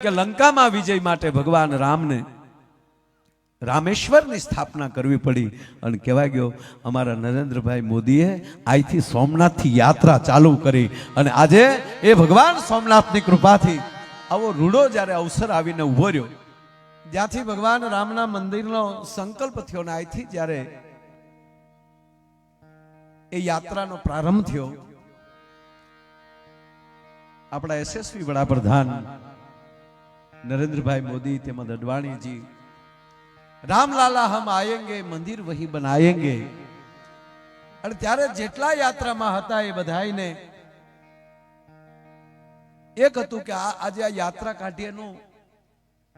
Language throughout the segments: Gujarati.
કે લંકામાં વિજય માટે ભગવાન રામને, રામેશ્વરની સ્થાપના કરવી પડી. અને કહેવાય ગયો, અમારા નરેન્દ્રભાઈ મોદીએ અહીંથી સોમનાથથી યાત્રા ચાલુ કરી. અને આજે એ ભગવાન સોમનાથની કૃપાથી આવો રૂડો જ્યારે અવસર આવીને ઊભો રહ્યો, જ્યાંથી ભગવાન રામના મંદિરનો સંકલ્પ થયો ને અહીંથી જ્યારે એ યાત્રાનો પ્રારંભ થયો, આપણા યશસ્વી વડાપ્રધાન નરેન્દ્રભાઈ મોદી, તેમજ અડવાણીજી. રામલાલા હમ આયેંગે, મંદિર વહી બનાયેંગે. અને ત્યારે જેટલા યાત્રામાં હતા એ બધાને એક હતું કે આજે આ યાત્રા કાઢી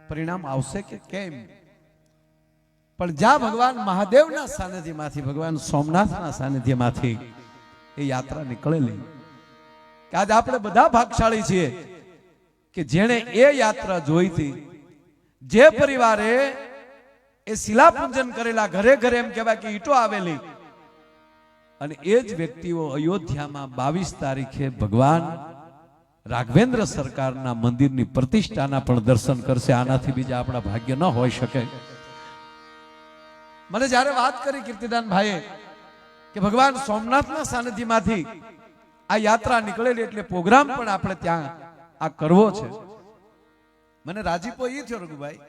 પરિણામ આવશે કે કેમ? પણ જ્યાં ભગવાન મહાદેવના સાનિધ્યમાંથી, ભગવાન સોમનાથના સાનિધ્યમાંથી એ યાત્રા નીકળેલી. કે આજે આપણે બધા ભાગશાળી છીએ. કે જેણે એ યાત્રા જોઈ હતી જે પરિવારે એ શિલાપૂજન કરેલા ઘરે ઘરે એમ કહેવાય કે ઈટો આવેલી. અને એ જ વ્યક્તિઓ અયોધ્યામાં બાવીસ તારીખે ભગવાન રાઘવેન્દ્ર સરકારના મંદિરની પ્રતિષ્ઠાના પણ દર્શન કરશે. આનાથી બીજા આપણા ભાગ્ય ન હોઈ શકે. મને જ્યારે વાત કરી કીર્તિદાન ભાઈએ કે ભગવાન સોમનાથના સાનિધ્યમાંથી આ યાત્રા નીકળેલી એટલે પ્રોગ્રામ પણ આપણે ત્યાં આ કરવો છે. મને રાજીપો એ થયો, રઘુભાઈ.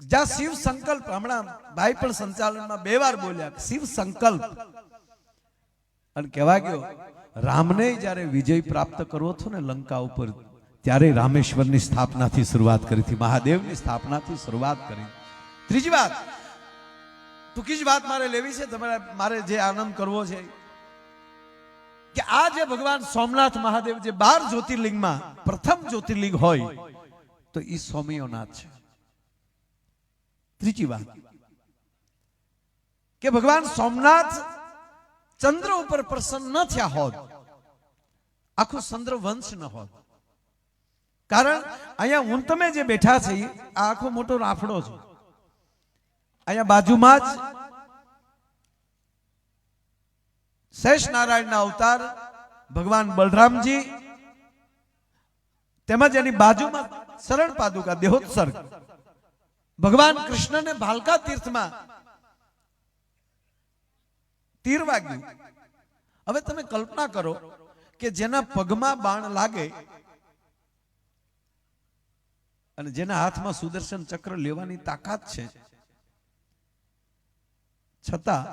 જ્યાં શિવ સંકલ્પ, હમણાં ભાઈ પણ સંચાલનમાં બે વાર બોલ્યા શિવ સંકલ્પ. અને કહેવા ગયો, રામને જ્યારે વિજય પ્રાપ્ત કરવો હતો ને લંકા ઉપર, ત્યારે રામેશ્વરની સ્થાપનાથી શરૂઆત કરી હતી, મહાદેવની સ્થાપનાથી શરૂઆત કરી. ત્રીજી વાત, ટૂંકી જ વાત મારે લેવી છે, તમારે, મારે જે આનંદ કરવો છે કે આ જે ભગવાન સોમનાથ મહાદેવ જે બાર જ્યોતિર્લિંગમાં પ્રથમ જ્યોતિર્લિંગ હોય, તો એ સ્વામીઓનાથ છે. ત્રીજી વાત. કે ભગવાન સોમનાથ ચંદ્ર ઉપર પ્રસન્ન ન થયા હોત, આખું ચંદ્ર વંશ ન હોત. કારણ અહીંયા હું તમે જે બેઠા છે આ આખો મોટો રાફડો છે. અહીંયા બાજુમાં જ શેષ નારાયણના અવતાર ભગવાન બલરામજી તેમજ એની બાજુમાં શરણ પાદુકા, દેહોત્સર્ગ. ભગવાન કૃષ્ણને ભાલકા તીર્થમાં તીર વાગ્યું હવે તમે કલ્પના કરો કે જેના પગમાં બાણ લાગે અને જેના હાથમાં સુદર્શન ચક્ર લેવાની તાકાત છે. છતાં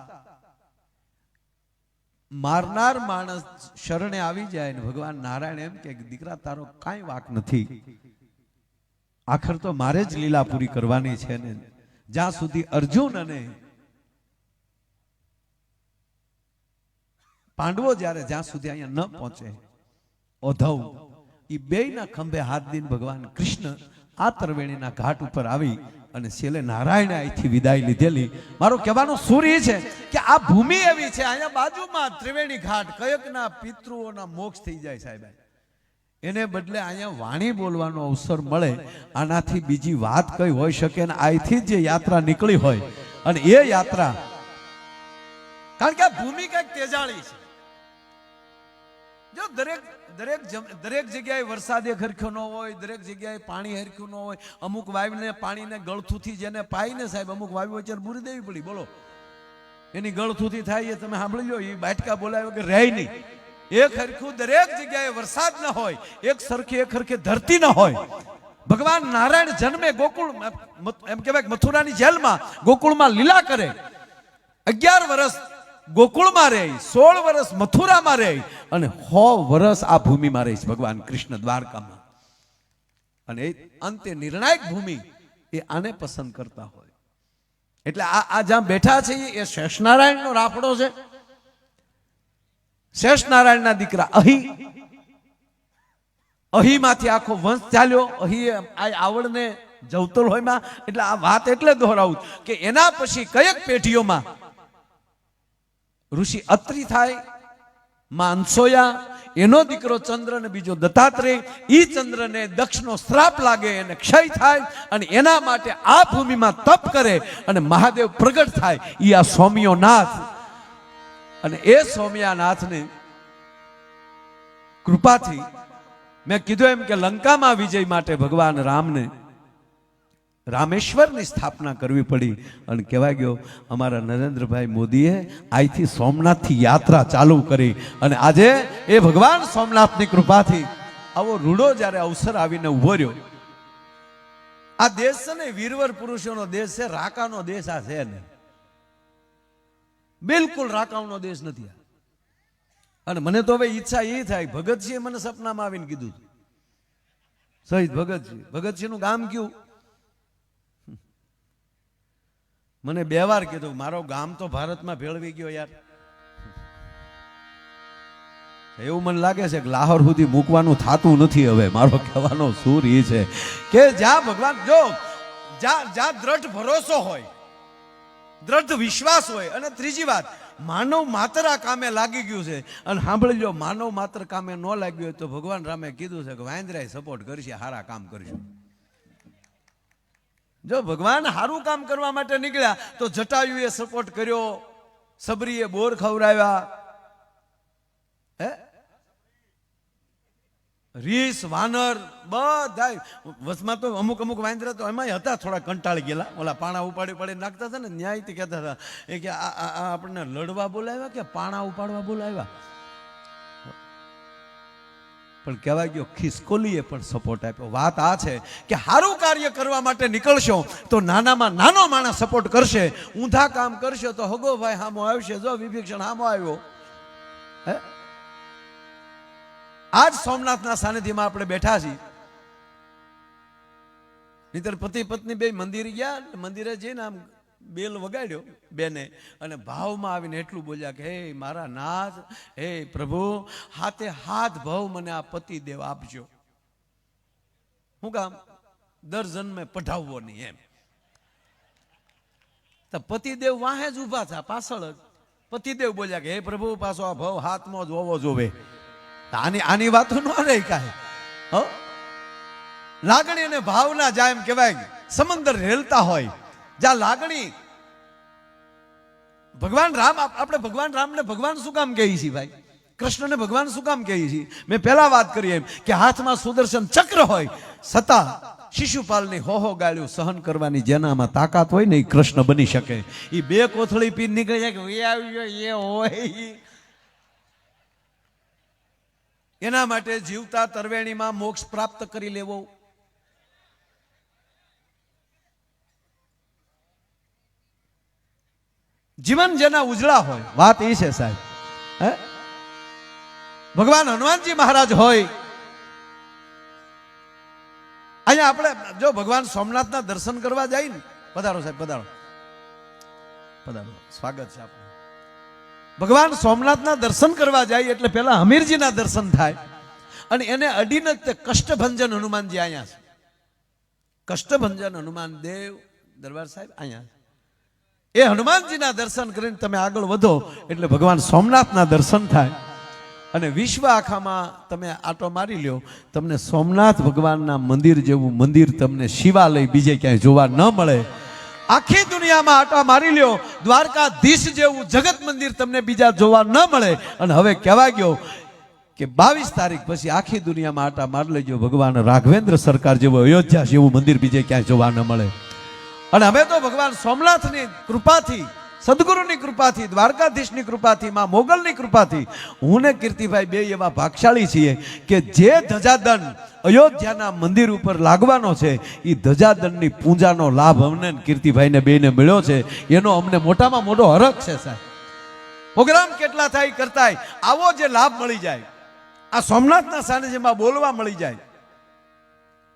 મારનાર માણસ શરણે આવી જાય ને ભગવાન નારાયણ એમ કે દીકરા, તારો કાંઈ વાક નથી. આખર તો મારે જ લીલા પૂરી કરવાની છે ને. જ્યાં સુધી અર્જુન અને પાંડવો જ્યારે જ્યાં સુધી અહીંયા ન પહોંચે, ઓધવ એ બેયના ખંભે હાથ દીન ભગવાન કૃષ્ણ આ તરવેણીના ઘાટ ઉપર આવી અને છેલ્લે નારાયણે અહીંથી વિદાય લીધેલી. મારો કહેવાનો સૂર એ છે કે આ ભૂમિ એવી છે, અહીંયા બાજુમાં ત્રિવેણી ઘાટ, કયકના પિતૃઓના મોક્ષ થઈ જાય સાહેબ. એને બદલે અહીંયા વાણી બોલવાનો અવસર મળે, આનાથી બીજી વાત કઈ હોઈ શકે ને અહીંથી જે યાત્રા નીકળી હોય. અને એ યાત્રા, કારણ કે આ ભૂમિ કંઈક તેજાળી છે. જો દરેક દરેક દરેક જગ્યાએ વરસાદ હરખ્યો ન હોય, દરેક જગ્યાએ પાણી હરખ્યું ન હોય, અમુક વાવીને પાણીને ગળથુથી જેને પાઈને સાહેબ, અમુક વાવી વચ્ચે બુરી દેવી પડી, બોલો. એની ગળથુથી થાય એ તમે સાંભળી લો એ બાટકા બોલાવ્યો કે રહે નહીં. એક હરખું દરેક જગ્યાએ વરસાદ ન હોય, એક સરખી, એક હરખી ધરતી ન હોય. ભગવાન નારાયણ જન્મે ગોકુળ, એમ કહેવાય મથુરાની જેલમાં ગોકુળમાં લીલા કરે. અગિયાર વર્ષ ગોકુળમાં રહે, સોળ વર્ષ મથુરામાં રહે અને સો વર્ષ આ ભૂમિમાં રહે છે ભગવાન કૃષ્ણ દ્વારકામાં. અને અંતે નિર્ણાયક ભૂમિ એ આને પસંદ કરતા હોય. એટલે આ આ જ્યાં બેઠા છે એ શેષનારાયણનો રાફડો છે. શેષનારાયણના દીકરા અહી. અહીમાંથી આખો વંશ ચાલ્યો. અહી આ આવડને જવતલ હોયમાં એટલે આ વાત એટલે દોહરાવું કે એના પછી કયેક પેઢીઓમાં ઋષિ અત્રિ થાય માનસોયા એનો દીકરો ચંદ્ર ને બીજો દત્તાત્રેય એ ચંદ્રને દક્ષનો શ્રાપ લાગે એને ક્ષય થાય અને એના માટે આ ભૂમિમાં તપ કરે અને મહાદેવ પ્રગટ થાય. એ આ સોમ્યોનાથ અને એ સોમ્યાનાથને કૃપાથી મેં કીધું એમ કે લંકામાં વિજય માટે ભગવાન રામને રામેશ્વરની સ્થાપના કરવી પડી અને કહેવાય ગયો, અમારા નરેન્દ્રભાઈ મોદીએ અહીંથી સોમનાથથી યાત્રા ચાલુ કરી અને આજે એ ભગવાન સોમનાથની કૃપાથી આવો રૂડો જ્યારે અવસર આવીને ઊભો રહ્યો. આ દેશ છે ને, વીરવર પુરુષોનો દેશ છે, રાકાનો દેશ આ છે ને. બિલકુલ રાકાવનો દેશ નથી આ. અને મને તો હવે ઈચ્છા એ થાય ભગતસિંહે મને સપનામાં આવીને કીધું. શહીદ ભગતસિંહ ભગતસિંહનું ગામ કયું? મને બે વાર કીધું, મારો ગામ તો ભારતમાં ભેળવી ગયો યાર. એવું મને લાગે છે કે લાહોર સુધી મૂકવાનું થતું નથી હવે. મારો કહેવાનો સૂર એ છે કે જ્યાં ભગવાન, જો, જ્યાં જ્યાં દ્રઢ ભરોસો હોય, દ્રઢ વિશ્વાસ હોય, અને ત્રીજી વાત, માનવ માત્ર આ કામે લાગી ગયું છે. અને સાંભળી લો માનવ માત્ર કામે ન લાગ્યું હોય તો ભગવાન રામે કીધું છે કે વાંદરાય સપોર્ટ કરશે સારા કામ કરશું જો ભગવાન સારું કામ કરવા માટે નીકળ્યા, તો જટાયુએ સપોર્ટ કર્યો. સબરીએ બોર ખવડાવ્યા. હે? રીસ, વાનર, બધા વચમાં તો અમુક અમુક વાંદરા તો એમાંય હતા, થોડા કંટાળી ગયેલા. ઓલા પાણા ઉપાડી ઉપાડી નાખતા હતા ને, ન્યાયથી કહેતા હતા. એ કે આ આપણને લડવા બોલાવ્યા કે પાણા ઉપાડવા બોલાવ્યા? પણ કહેવાય ગયો, ખિસકોલીએ પણ સપોર્ટ આપ્યો. વાત આ છે કે સારું કાર્ય કરવા માટે નીકળશો તો નાનામાં નાનો માણસ સપોર્ટ કરશે. ઊંધા કામ કરશો તો હગો ભાઈ હામો આવશે. જો વિભીક્ષણ હામો આવ્યો. હે? આજ સોમનાથના સાનિધ્યમાં આપણે બેઠા છીએ. નહીતર પતિ પત્ની બે મંદિર ગયા, મંદિરે જઈને આમ બેલ વગાડ્યો બેને અને ભાવમાં આવીને એટલું બોલ્યા કે, હે મારા નાથ, હે પ્રભુ, હાથે હાથ ભાવ મને આ પતિ દેવ આપજો. હું કામ દર જન્મે પઢાવવો નહીં એમ. તો પતિદેવ વાહે જ ઊભા હતા પાછળ જ. પતિદેવ બોલ્યા કે, હે પ્રભુ, પાછો આ ભાવ હાથમાં જ હોવો જોવે. આની આની વાતો ન રહી કાંઈ. હો? લાગણી અને ભાવના જાય એમ કહેવાય, સમંદર રેલતા હોય. જ્યાં લાગણી. ભગવાન રામ આપણે ભગવાન રામને ભગવાન શું કામ કહીએ છીએ ભાઈ? કૃષ્ણને ભગવાન શું કામ કહીએ છીએ? મેં પહેલા વાત કરી એમ કે હાથમાં સુદર્શન ચક્ર હોય, છતાં શિશુપાલની હોહો ગાળ્યું સહન કરવાની જેનામાં તાકાત હોય ને એ કૃષ્ણ બની શકે. એ બે કોથળી પી નીકળી જાય કે "એ આવ્યો એ હોય. એના માટે જીવતા તરવેણીમાં મોક્ષ પ્રાપ્ત કરી લેવો. જીવન જેના ઉજળા હોય, વાત એ છે સાહેબ. હે? ભગવાન હનુમાનજી મહારાજ હોય, અહીંયા આપણે જો ભગવાન સોમનાથના દર્શન કરવા જાય ને, પધારો સાહેબ, પધારો. પધારો. સ્વાગત છે આપણું ભગવાન સોમનાથના દર્શન કરવા જાય એટલે પહેલા હમીરજીના દર્શન થાય, અને એને અડીને તે કષ્ટભંજન હનુમાનજી અહીંયા છે. કષ્ટભંજન હનુમાન દેવ દરબાર સાહેબ અહીંયા એ હનુમાનજીના દર્શન કરીને તમે આગળ વધો, એટલે ભગવાન સોમનાથના દર્શન થાય. અને વિશ્વ આખામાં તમે આટો મારી લ્યો, તમને સોમનાથ ભગવાનના મંદિર જેવું મંદિર તમને શિવાલય બીજે ક્યાંય જોવા ન મળે. આખી દુનિયામાં આટો મારી લ્યો, દ્વારકાધીશ જેવું જગત મંદિર તમને બીજા જોવા ન મળે. અને હવે કહેવા ગયો કે બાવીસ તારીખ પછી આખી દુનિયામાં આટા મારી લેજો, ભગવાન રાઘવેન્દ્ર સરકાર જેવું અયોધ્યા જેવું મંદિર બીજે ક્યાંય જોવા ન મળે. અને હવે તો ભગવાન સોમનાથની કૃપાથી, સદગુરુની કૃપાથી, દ્વારકાધીશની કૃપાથી, માં મોગલની કૃપાથી, હું ને કીર્તિભાઈ બે એવા ભાગશાળી છીએ કે જે ધજાદન અયોધ્યાના મંદિર ઉપર લાગવાનો છે એ ધજાદનની પૂજાનો લાભ અમને કીર્તિભાઈને બેને મળ્યો છે. એનો અમને મોટામાં મોટો હરખ છે, સાહેબ. પ્રોગ્રામ કેટલા થાય કરતાય, આવો જે લાભ મળી જાય, આ સોમનાથના સાનિધ્યમાં બોલવા મળી જાય,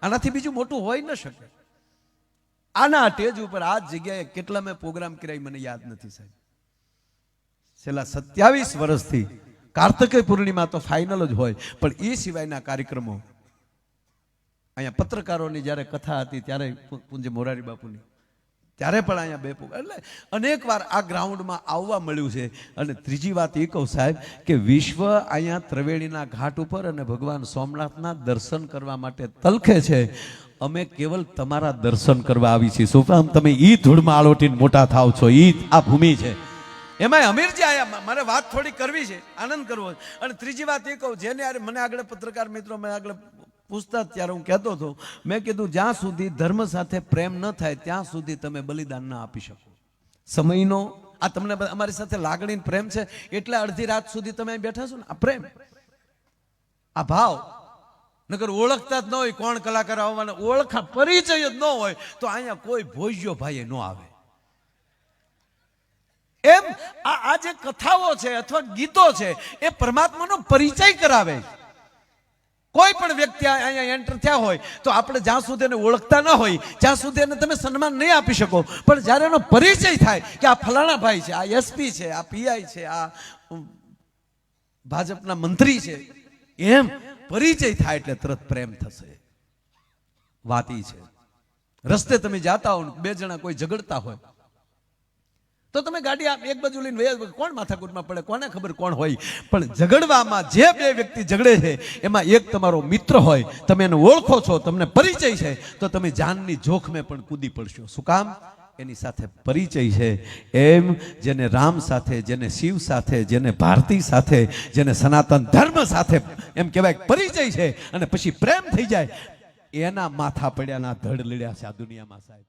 આનાથી બીજું મોટું હોઈ ન શકે. આના સ્ટેજ ઉપર આ જગ્યાએ કેટલા મેં પ્રોગ્રામ કર્યા મને યાદ નથી સાહેબ. છેલ્લા સત્યાવીસ વર્ષથી કાર્તકે પૂર્ણિમા તો ફાઇનલ જ હોય, પણ એ સિવાયના કાર્યક્રમો અહીંયા પત્રકારોની જ્યારે કથા હતી ત્યારે પૂંજે મોરારી બાપુની, ત્યારે પણ અહીંયા બે એટલે અનેક વાર આ ગ્રાઉન્ડમાં આવવા મળ્યું છે. અને ત્રીજી વાત એ કહું સાહેબ કે વિશ્વ અહીંયા ત્રિવેણીના ઘાટ ઉપર અને ભગવાન સોમનાથના દર્શન કરવા માટે તલખે છે. અમે કેવલ તમારા દર્શન કરવા આવી છીએ. શું તમે ઈ ધૂળમાં આલોટીને મોટા થાવ છો? ઈ આ ભૂમિ છે. એમાં અમીરજી આયા. મારે વાત થોડી કરવી છે. આનંદ કરવો અને ત્રીજી વાત એ કહું, જેને મને આગળ પત્રકાર મિત્રો મેં આગળ પૂછતા ત્યારે હું કહેતો હતો, મેં કીધું, જ્યાં સુધી ધર્મ સાથે પ્રેમ ન થાય, ત્યાં સુધી તમે બલિદાન ન આપી શકો. સમયનો આ તમને અમારી સાથે લાગણી પ્રેમ છે. એટલે અડધી રાત સુધી તમે બેઠા છો ને? આ પ્રેમ. આ ભાવ. નકર ઓળખતા જ ન હોય કોણ કલાકાર આવવાના, ઓળખા પરિચય જ ન હોય, તો અહીંયા કોઈ ભોજ્યો ભાઈ ન આવે. એમ આ જે કથાઓ છે અથવા ગીતો છે, એ પરમાત્માનો પરિચય કરાવે. કોઈ પણ વ્યક્તિ અહીંયા એન્ટર થયા હોય, તો આપણે જ્યાં સુધી એને ઓળખતા ન હોય ત્યાં સુધી એને તમે સન્માન નહીં આપી શકો, પણ જ્યારે એનો પરિચય થાય કે આ ફલાણા ભાઈ છે, આ એસપી છે, આ પીઆઈ છે, આ ભાજપના મંત્રી છે, એમ પરિચય થાય એટલે તરત પ્રેમ થશે. વાત ઈ છે. રસ્તે તમે જાતા હો બે જણા કોઈ ઝઘડતા હોય, તો તમે ગાડી એક બાજુ લઈને વયા. કોણ માથાકૂટમાં પડે? કોને ખબર કોણ હોય? પણ ઝઘડવામાં જે બે વ્યક્તિ ઝઘડે છે, એમાં એક તમારો મિત્ર હોય, તમે એને ઓળખો છો, તમને પરિચય છે, તો તમે જાનની જોખમે પણ કૂદી પડશો. શું કામ? એની સાથે પરિચય છે. એમ જેને રામ સાથે, જેને શિવ સાથે, જેને ભારતી સાથે, જેને સનાતન ધર્મ સાથે એમ કહેવાય પરિચય છે. અને પછી પ્રેમ થઈ જાય. એના માથા પડ્યાના ધડ લીડ્યા છે આ દુનિયામાં સાહેબ.